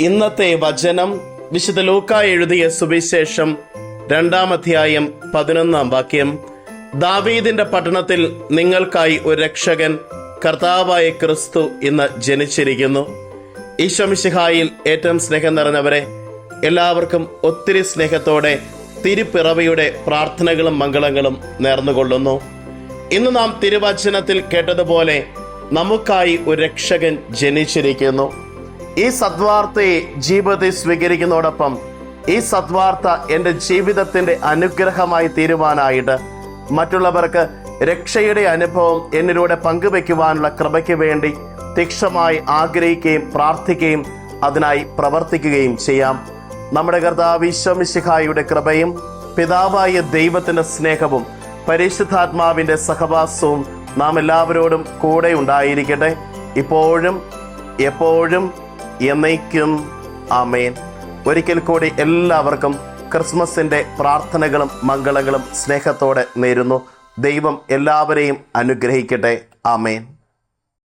ഇന്നത്തെ വചനം വിശുദ്ധ ലൂക്ക എഴുതിയ സുവിശേഷം രണ്ടാം അധ്യായം പതിനൊന്നാം വാക്യം. ദാവീദിന്റെ പട്ടണത്തിൽ നിങ്ങൾക്കായി ഒരു രക്ഷകൻ കർത്താവായ ക്രിസ്തു ഇന്ന് ജനിച്ചിരിക്കുന്നു. ഈശ്വമിശിഹായിൽ ഏറ്റവും സ്നേഹം നിറഞ്ഞവരെ എല്ലാവർക്കും ഒത്തിരി സ്നേഹത്തോടെ തിരുപ്പിറവിയുടെ പ്രാർത്ഥനകളും മംഗളങ്ങളും നേർന്നുകൊള്ളുന്നു. ഇന്ന് നാം തിരുവചനത്തിൽ കേട്ടതുപോലെ നമുക്കായി ഒരു രക്ഷകൻ ജനിച്ചിരിക്കുന്നു. ഈ സദ്വാർത്തയെ ജീവിതത്തിൽ സ്വീകരിക്കുന്നതോടൊപ്പം ഈ സദ്വാർത്ത എന്റെ ജീവിതത്തിന്റെ അനുഗ്രഹമായി തീരുവാനായിട്ട് മറ്റുള്ളവർക്ക് രക്ഷയുടെ അനുഭവം എന്നിലൂടെ പങ്കുവെക്കുവാനുള്ള കൃപയ്ക്ക് വേണ്ടി തീക്ഷമായി ആഗ്രഹിക്കുകയും പ്രാർത്ഥിക്കുകയും അതിനായി പ്രവർത്തിക്കുകയും ചെയ്യാം. നമ്മുടെ കർത്താവ് ഈശ്വമിശിഹായുടെ കൃപയും പിതാവായ ദൈവത്തിന്റെ സ്നേഹവും പരിശുദ്ധാത്മാവിന്റെ സഹവാസവും നാം എല്ലാവരോടും കൂടെ ഉണ്ടായിരിക്കട്ടെ. ഇപ്പോഴും എപ്പോഴും എന്നേക്കും ആമേൻ. ഒരിക്കൽ കൂടി എല്ലാവർക്കും ക്രിസ്മസിന്റെ പ്രാർത്ഥനകളും മംഗളങ്ങളും സ്നേഹത്തോടെ നേരുന്നു. ദൈവം എല്ലാവരെയും അനുഗ്രഹിക്കട്ടെ. ആമേൻ.